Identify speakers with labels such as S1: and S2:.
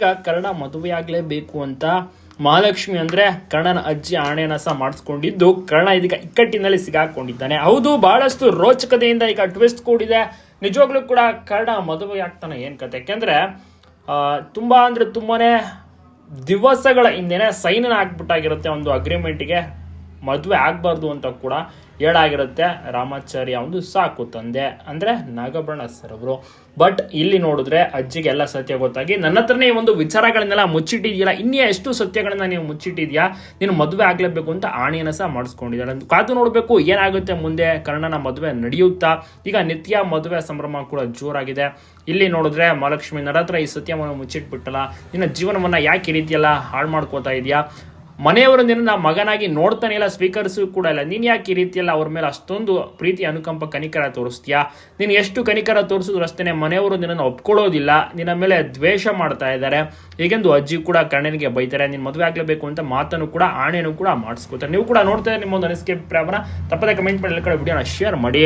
S1: ಈಗ ಕರ್ಣ ಮದುವೆಯಾಗಲೇಬೇಕು ಅಂತ ಮಹಾಲಕ್ಷ್ಮಿ ಅಂದ್ರೆ ಕರ್ಣನ ಅಜ್ಜಿ ಆಣೆಯನ್ನ ಸಹ ಮಾಡಿಸ್ಕೊಂಡಿದ್ದು. ಕರ್ಣ ಇದೀಗ ಇಕ್ಕಟ್ಟಿನಲ್ಲಿ ಸಿಗಾಕೊಂಡಿದ್ದಾನೆ. ಹೌದು, ಬಹಳಷ್ಟು ರೋಚಕತೆಯಿಂದ ಈಗ ಟ್ವಿಸ್ಟ್ ಕೂಡಿದೆ. ನಿಜವಾಗ್ಲೂ ಕೂಡ ಕರ್ಣ ಮದುವೆ ಆಗ್ತಾನೆ ಏನ್ ಕತೆ? ಯಾಕೆಂದ್ರೆ ತುಂಬಾ ಅಂದ್ರೆ ತುಂಬಾನೇ ದಿವಸಗಳ ಹಿಂದೆನೆ ಸೈನ್ ಆಗ್ಬಿಟ್ಟಾಗಿರುತ್ತೆ ಒಂದು ಅಗ್ರಿಮೆಂಟ್ಗೆ ಮದುವೆ ಆಗಬಾರ್ದು ಅಂತ ಕೂಡ ಹೇಳಾಗಿರುತ್ತೆ ರಾಮಾಚಾರ್ಯ ಒಂದು ಸಾಕು ತಂದೆ ಅಂದ್ರೆ ನಾಗಭರಣ ಅವರು. ಬಟ್ ಇಲ್ಲಿ ನೋಡಿದ್ರೆ ಅಜ್ಜಿಗೆ ಎಲ್ಲ ಸತ್ಯ ಗೊತ್ತಾಗಿ, ನನ್ನ ಹತ್ರನೇ ಒಂದು ವಿಚಾರಗಳನ್ನೆಲ್ಲ ಮುಚ್ಚಿಟ್ಟಿದೆಯಲ್ಲ ಇನ್ನೇ ಎಷ್ಟು ಸತ್ಯಗಳನ್ನ ನೀವು ಮುಚ್ಚಿಟ್ಟಿದ್ಯಾ ನೀನು ಮದುವೆ ಆಗಲೇಬೇಕು ಅಂತ ಆಣಿಯನ್ನು ಸಹ ಮಾಡಿಸ್ಕೊಂಡಿದ್ದಾರೆ ಕಾದು ನೋಡಬೇಕು, ಏನಾಗುತ್ತೆ ಮುಂದೆ? ಕರ್ಣನ ಮದುವೆ ನಡೆಯುತ್ತಾ? ಈಗ ನಿತ್ಯ ಮದುವೆ ಸಂಭ್ರಮ ಕೂಡ ಜೋರಾಗಿದೆ. ಇಲ್ಲಿ ನೋಡಿದ್ರೆ ಮಹಾಲಕ್ಷ್ಮಿ ನನ್ನ ಈ ಸತ್ಯವನ್ನು ಮುಚ್ಚಿಟ್ಬಿಟ್ಟಲ್ಲ. ನಿನ್ನ ಜೀವನವನ್ನ ಯಾಕೆ ಈ ರೀತಿಯೆಲ್ಲ ಹಾಳು ಮಾಡ್ಕೋತಾ ಇದೆಯಾ? ಮನೆಯವರು ನಾ ಮಗನಾಗಿ ನೋಡ್ತಾನೆ ಇಲ್ಲ, ಸ್ವೀಕರಿಸು ಕೂಡ ಇಲ್ಲ. ನೀನು ಯಾಕೆ ಈ ರೀತಿಯಲ್ಲ ಅವ್ರ ಮೇಲೆ ಅಷ್ಟೊಂದು ಪ್ರೀತಿ, ಅನುಕಂಪ, ಕನಿಕರ ತೋರಿಸ್ತೀಯಾ? ನೀನು ಎಷ್ಟು ಕನಿಕರ ತೋರಿಸಿದ್ರು ಅಷ್ಟೇ ಮನೆಯವರು ನಿನ್ನನ್ನು ಒಪ್ಕೊಳ್ಳೋದಿಲ್ಲ. ನಿನ್ನ ಮೇಲೆ ದ್ವೇಷ ಮಾಡ್ತಾ ಇದ್ದಾರೆ. ಹೀಗೆಂದು ಅಜ್ಜಿ ಕೂಡ ಕಣ್ಣನಿಗೆ ಬೈತಾರೆ, ನೀನು ಮದುವೆ ಆಗಲೇಬೇಕು ಅಂತ ಮಾತನ್ನು ಕೂಡ, ಆಣೆಯನ್ನು ಕೂಡ ಮಾಡಿಸ್ಕೋತಾರೆ. ನೀವು ಕೂಡ ನೋಡ್ತಾ ನಿಮ್ಮ ಒಂದು ಅನಿಸಿಕೆ ಅಭಿಪ್ರಾಯವನ್ನ ತಪ್ಪದೆ ಕಮೆಂಟ್ ಮಾಡಿ, ಎಲ್ಲ ಕಡೆ ವಿಡಿಯೋನ ಶೇರ್ ಮಾಡಿ.